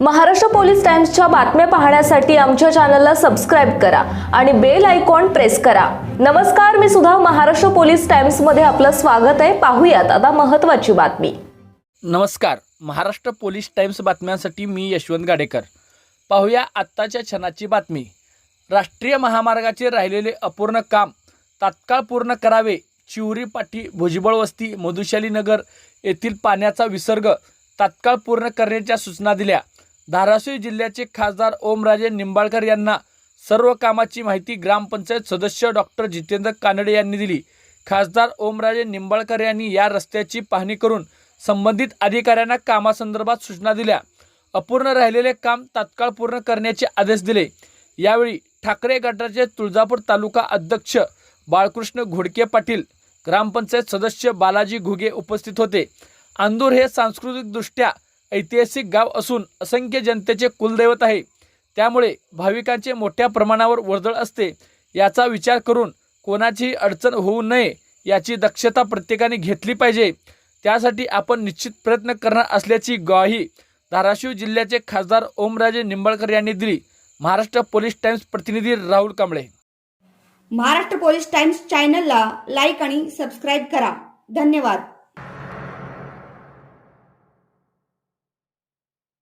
Maharashtra police टाइम्सच्या बातम्या पाहण्यासाठी आमच्या चॅनलला सबस्क्राईब करा आणि बेल आयकॉन प्रेस करा. नमस्कार मी सुद्धा महाराष्ट्र पोलीस टाइम्समध्ये आपलं स्वागत आहे. पाहूयात आता महत्त्वाची बातमी. नमस्कार महाराष्ट्र पोलीस टाइम्स बातम्यांसाठी मी यशवंत गाडेकर. पाहूया आत्ताच्या क्षणाची बातमी. राष्ट्रीय महामार्गाचे राहिलेले अपूर्ण काम तात्काळ पूर्ण करावे चिवरी पाठी भुजबळ वस्ती मधुशाली नगर येथील पाण्याचा विसर्ग तात्काळ पूर्ण करण्याच्या सूचना दिल्या. धाराशिव जिल्ह्याचे खासदार ओमराजे निंबाळकर यांना सर्व कामाची माहिती ग्रामपंचायत सदस्य डॉक्टर जितेंद्र कानडे यांनी दिली. खासदार ओमराजे निंबाळकर यांनी या रस्त्याची पाहणी करून संबंधित अधिकाऱ्यांना कामासंदर्भात सूचना दिल्या. अपूर्ण राहिलेले काम तात्काळ पूर्ण करण्याचे आदेश दिले. यावेळी ठाकरे गटाचे तुळजापूर तालुका अध्यक्ष बाळकृष्ण घोडके पाटील ग्रामपंचायत सदस्य बालाजी घुगे उपस्थित होते. आंदूर हे सांस्कृतिकदृष्ट्या ऐतिहासिक गाव असून असंख्य जनतेचे कुलदैवत आहे. त्यामुळे भाविकांचे मोठ्या प्रमाणावर वर्दळ असते. याचा विचार करून कोणाचीही अडचण होऊ नये याची दक्षता प्रत्येकाने घेतली पाहिजे. त्यासाठी आपण निश्चित प्रयत्न करणार असल्याची ग्वाही धाराशिव जिल्ह्याचे खासदार ओमराजे निंबाळकर यांनी दिली. महाराष्ट्र पोलीस टाइम्स प्रतिनिधी राहुल कांबळे. महाराष्ट्र पोलीस टाइम्स चॅनलला लाईक आणि सबस्क्राईब करा. धन्यवाद.